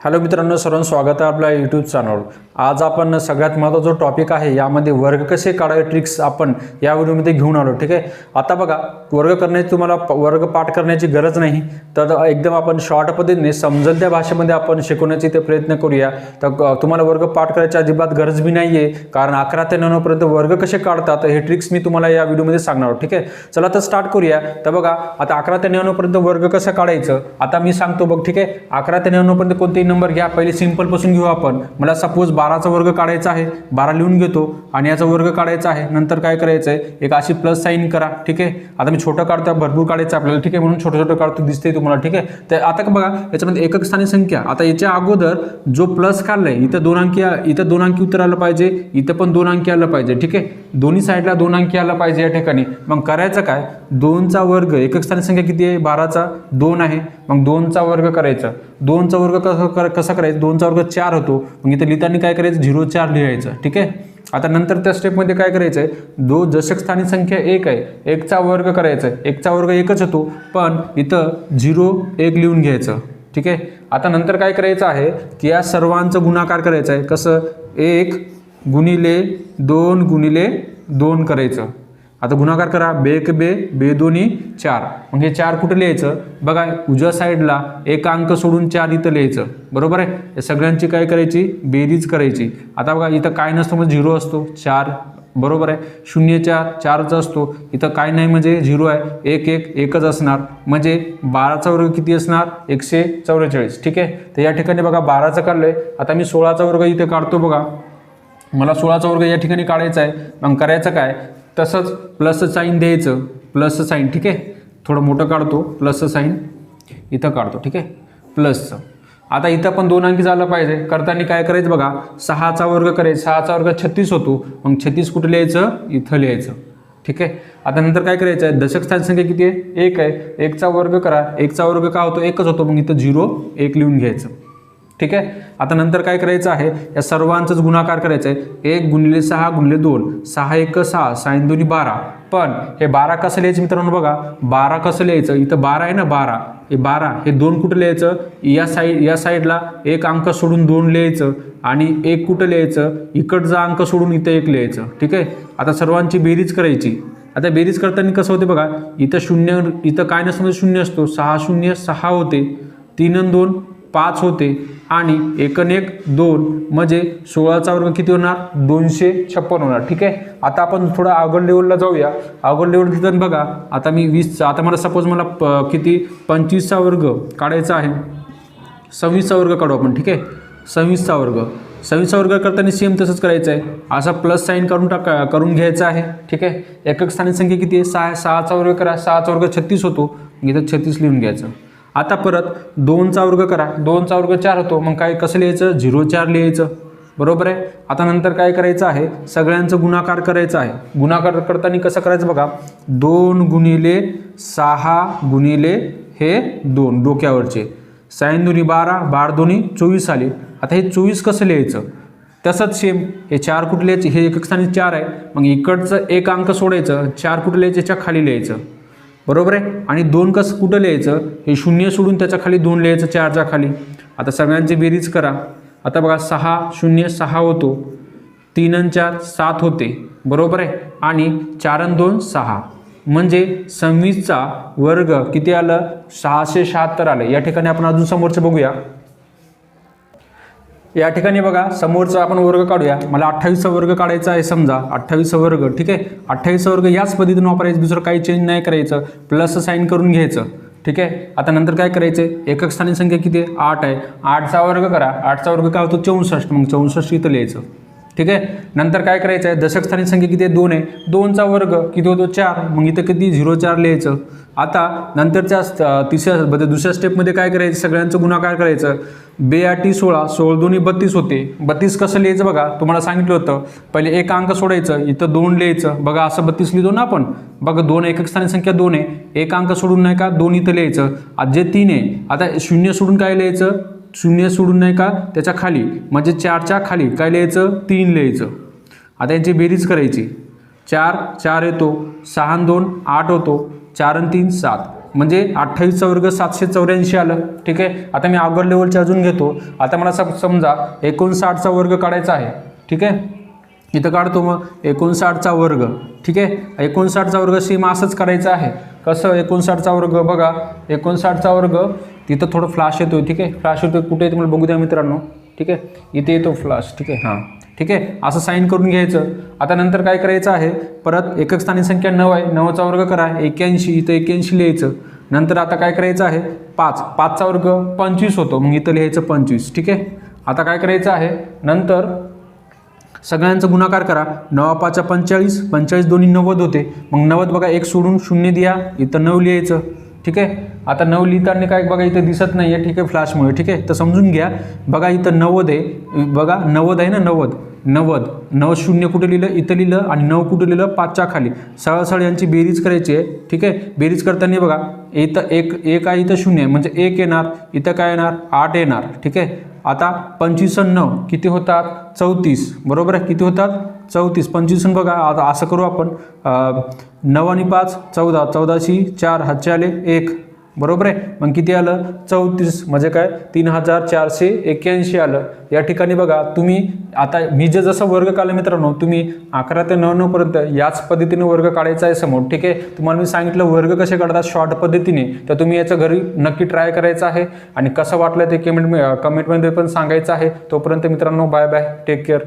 Hello मित्रांनो सर्वांचं स्वागत आहे आपल्या यूट्यूब चॅनल आज आपण सगळ्यात महत्त्वाचा जो टॉपिक आहे यामध्ये वर्ग कसे काढावे ट्रिक्स आपण या व्हिडिओमध्ये घेऊन आलो ठीक आहे? आता बघा वर्ग करण्याची तुम्हाला प- वर्ग पाठ करण्याची गरज नाही तर एकदम आपण शॉर्ट पद्धतीने समजेल त्या भाषेमध्ये आपण शिकवण्याचे ते प्रयत्न करूया. तर तुम्हाला वर्ग पाठ करायची अजिबात गरज बी नाही आहे कारण अकरा ते नऊपर्यंत वर्ग कसे काढतात हे ट्रिक्स मी तुम्हाला या व्हिडिओमध्ये सांगणार आहोत ठीक आहे? चला तर स्टार्ट करूया. तर बघा आता अकरा ते नव्याण्णवपर्यंत वर्ग कसं काढायचं? आता मी सांगतो बघ ठीक आहे? अकरा ते नव्याण्णवपर्यंत कोणतेही नंबर घ्या पहिले सिम्पलपासून घेऊ आपण. मला सपोज बाराचा वर्ग काढायचा आहे बारा लिहून घेतो आणि याचा वर्ग काढायचा आहे नंतर काय करायचं आहे एक अशी प्लस साईन करा ठीक आहे? आता मी छोटं काढतो भरपूर काढायचं आपल्याला ठीक आहे? म्हणून छोटं छोटं काढतो दिसते तुम्हाला ठीक आहे? तर आता बघा याच्यामध्ये एकक स्थानी संख्या. आता याच्या अगोदर जो प्लस काढलाय इथं दोन अंकी इथं दोन अंकी उत्तर आलं पाहिजे इथं पण दोन अंकी आलं पाहिजे ठीक आहे? दोन्ही साईडला दोन अंकी आलं पाहिजे या ठिकाणी. मग करायचं काय? दोनचा वर्ग एकक स्थानी संख्या किती आहे? बाराचा दोन आहे. मग दोनचा वर्ग करायचा. दोनचा वर्ग कसं कर कसा करायचा? दोनचा वर्ग चार होतो. मग इथं लिहिताना काय करायचं? झिरो चार लिहायचं. ठीक आहे? आता नंतर त्या स्टेपमध्ये काय करायचं आहे दो दशक स्थानी संख्या एक आहे. एकचा वर्ग करायचा आहे एकचा वर्ग एकच होतो. पण इथं झिरो एक लिहून घ्यायचं. ठीक आहे? आता नंतर काय करायचं आहे? की या सर्वांचं गुणाकार करायचं आहे कसं? एक गुणिले दोन गुणिले दोन करायचं. आता गुणाकार करा. बे एक बे बे दोन्ही चार. मग हे चार कुठं लिहायचं? बघा उजव्या साईडला एक अंक सोडून चार इथं लिहायचं. बरोबर आहे? या सगळ्यांची काय करायची? बेरीज करायची. आता बघा इथं काय नसतं म्हणजे झिरो असतो. चार बरोबर आहे? शून्य चार चारच असतो. इथं काय नाही म्हणजे झिरो आहे. एक एक एकच असणार. म्हणजे बाराचा वर्ग किती असणार? एकशे चौवेचाळीस. ठीक आहे? तर या ठिकाणी बघा बाराचं आहे आता मी सोळाचा वर्ग इथे काढतो बघा. मला सोळाचा वर्ग या ठिकाणी काढायचा आहे. मग करायचं काय? तसंच प्लस साईन द्यायचं. प्लस साईन ठीक आहे? थोडं मोठं काढतो. प्लस साईन इथं काढतो ठीक आहे? प्लसचं आता इथं पण दोन अंकी झालं पाहिजे. करताना काय करायचं बघा? सहाचा वर्ग करायचं. सहाचा वर्ग छत्तीस होतो. मग छत्तीस कुठं लिहायचं? इथं लिहायचं. ठीक आहे? आता नंतर काय करायचं आहे? दशक स्थान संख्या किती आहे? एक आहे. एकचा वर्ग करा. एकचा वर्ग का होतो? एकच होतो. मग इथं झिरो एक लिहून घ्यायचं. ठीक आहे? आता नंतर काय करायचं आहे? या सर्वांचाच गुणाकार करायचं आहे एक गुणिले सहा गुणिले दोन. सहा एक सहा साईन दोन्ही बारा. पण हे बारा कसं लिहायचं मित्रांनो बघा? बारा कसं लिहायचं? इथं बारा आहे ना बारा? हे बारा हे दोन कुठं लिहायचं? या साईड या साईडला एक अंक सोडून दोन लिहायचं आणि एक कुठं लिहायचं? इकडचा अंक सोडून इथं एक लिहायचं. ठीक आहे? आता सर्वांची बेरीज करायची. आता बेरीज करताना कसं होते बघा? इथं शून्य इथं काय नसतं शून्य असतो. सहा शून्य सहा होते. तीन आणि दोन पाच होते आणि एकन एक दोन म्हणजे सोळाचा वर्ग किती होणार? दोनशे छप्पन होणार. ठीक आहे? आता आपण थोडं अवघड लेवलला जाऊया. अवघड लेवल तिथं बघा आता मी वीसचा आता मला सपोज मला प किती? पंचवीसचा वर्ग काढायचा आहे. सव्वीसचा वर्ग काढू आपण ठीक आहे? सव्वीसचा वर्ग. सव्वीसचा वर्ग करताना सेम तसंच करायचं आहे. असा प्लस साईन करून टाका करून घ्यायचा आहे. ठीक आहे? एकक स्थानिक संख्या किती आहे? सहा सहाचा वर्ग करा. सहाचा वर्ग छत्तीस होतो. इथं छत्तीस लिहून घ्यायचं. आता परत दोनचा वर्ग करा. दोनचा वर्ग चार होतो. मग काय कसं लिहायचं? झिरो चार लिहायचं. बरोबर आहे? आता नंतर काय करायचं आहे? सगळ्यांचं गुणाकार करायचं आहे. गुणाकार करताना कसं करायचं बघा? दोन गुणिले सहा गुणिले हे दोन डोक्यावरचे. साईन दोन्ही बारा बार दोन्ही चोवीस आले. आता हे चोवीस कसं लिहायचं? तसंच सेम हे चार कुठल्याचे हे एक स्थानी चार आहे. मग इकडचं एक अंक सोडायचं. चार कुठे खाली लिहायचं. बरोबर आहे? आणि दोन कसं कुठं लिहायचं? हे शून्य सोडून त्याच्याखाली दोन लिहायचं चारच्या खाली. आता सगळ्यांची बेरीज करा. आता बघा सहा शून्य सहा होतो. तीन आणि चार सात होते. बरोबर आहे? आणि चार आणि दोन सहा. म्हणजे सव्वीसचा वर्ग किती आलं? सहाशे शहात्तर आलं. या ठिकाणी आपण अजून समोरचं बघूया. या ठिकाणी बघा समोरचा आपण वर्ग काढूया. मला अठ्ठावीसचा वर्ग काढायचा आहे समजा. अठ्ठावीसचा वर्ग ठीक आहे? अठ्ठावीसचा वर्ग याच पद्धतीने वापरायचं दुसरं काही चेंज नाही करायचं. प्लस साईन करून घ्यायचं ठीक आहे? आता नंतर काय करायचं एकक स्थानी संख्या किती आहे? आठ आहे. आठचा वर्ग करा. आठचा वर्ग काय होतो? चौसष्ट. मग चौसष्ट इथं लिहायचं ठीक आहे? नंतर काय करायचं आहे दशक स्थानी संख्या किती आहे? दोन आहे. दोनचा वर्ग किती होतो? चार. मग इथं किती? झिरो चार लिहायचं. आता नंतरच्या तिसऱ्या म्हणजे दुसऱ्या स्टेपमध्ये काय करायचं? सगळ्यांचं गुणाकार करायचं. बेआटी सोळा सोळ दोन्ही बत्तीस होते. बत्तीस कसं लिहायचं बघा? तुम्हाला सांगितलं होतं. पहिले एक अंक सोडायचं इथं दोन लिहायचं. बघा असं बत्तीस लिहितो ना आपण? बघा दोन एकक स्थानी संख्या दोन आहे. एक अंक सोडून नाही का दोन इथं लिहायचं. आज जे तीन आहे आता शून्य सोडून काय लिहायचं? शून्य सोडून नाही का त्याच्याखाली म्हणजे चारच्या खाली काय लिहायचं? तीन लिहायचं. आता यांची बेरीज करायची. चार चार येतो. सहा दोन आठ होतो. चार आणि तीन सात. म्हणजे अठ्ठावीसचा वर्ग सातशे चौऱ्याऐंशी आलं. ठीक आहे? आता मी अगर लेवलचे अजून घेतो. आता मला समजा एकोणसाठचा वर्ग काढायचा आहे. ठीक आहे? इथं काढतो मग. एकोणसाठचा वर्ग. ठीक आहे? एकोणसाठचा वर्ग सेम असंच करायचं आहे. कसं? एकोणसाठचा वर्ग बघा. एकोणसाठचा वर्ग तिथं थोडं फ्लॅश येतोय. ठीक आहे? फ्लॅश येतोय. कुठे आहे तुम्हाला बघू द्या मित्रांनो. ठीक आहे? इथे येतो फ्लॅश ठीक आहे? हां. ठीक आहे? असं साईन करून घ्यायचं. आता नंतर काय करायचं आहे? परत एकक स्थानिक संख्या नऊ आहे. नऊचा वर्ग करा. एक्याऐंशी इथं एक्याऐंशी लिहायचं. नंतर आता काय करायचं आहे? पाच. पाचचा वर्ग पंचवीस होतो. मग इथं लिहायचं पंचवीस. ठीक आहे? आता काय करायचं आहे? नंतर सगळ्यांचा गुणाकार करा. नवा पाचा पंचेचाळीस. पंचेचाळीस दोन्ही नव्वद होते. मग नव्वद बघा एक सोडून शून्य द्या. इथं नऊ लिहायचं. ठीक आहे? आता नऊ लिहिताना काय बघा इथं दिसत नाही आहे ठीक आहे फ्लॅशमुळे ठीक आहे? तर समजून घ्या. बघा इथं नव्वद आहे. बघा नव्वद आहे ना नव्वद? नव्वद. नऊ शून्य कुठे लिहिलं? इथं लिहिलं आणि नऊ कुठे लिहिलं? पाचच्या खाली. सरळ सरळ यांची बेरीज करायची आहे ठीक आहे? बेरीज करताना बघा इथं एक एक आहे इथं शून्य आहे. म्हणजे एक येणार इथं काय येणार? आठ येणार ठीक आहे? आता पंचवीस नऊ किती होतात? चौतीस. बरोबर आहे? किती होतात? चौतीस पंचवीसून बघा आता असं करू आपण. नऊ आणि पाच चौदा. चौदाशी चार हातचे आले एक. बरोबर आहे? मग किती आलं? चौतीस. म्हणजे काय? तीन हजार चारशे एक्क्याऐंशी आलं. या ठिकाणी बघा तुम्ही आता मी जे जसं वर्ग काढलं मित्रांनो तुम्ही अकरा ते नऊ नऊपर्यंत याच पद्धतीने वर्ग काढायचा आहे समोर ठीक आहे? तुम्हाला मी सांगितलं वर्ग कसे काढतात? शॉर्ट पद्धतीने. तर तुम्ही याचं घरी नक्की ट्राय करायचं आहे. आणि कसं वाटलं ते कमेंट कमेंटमध्ये पण सांगायचं आहे. तोपर्यंत मित्रांनो बाय बाय. Take care.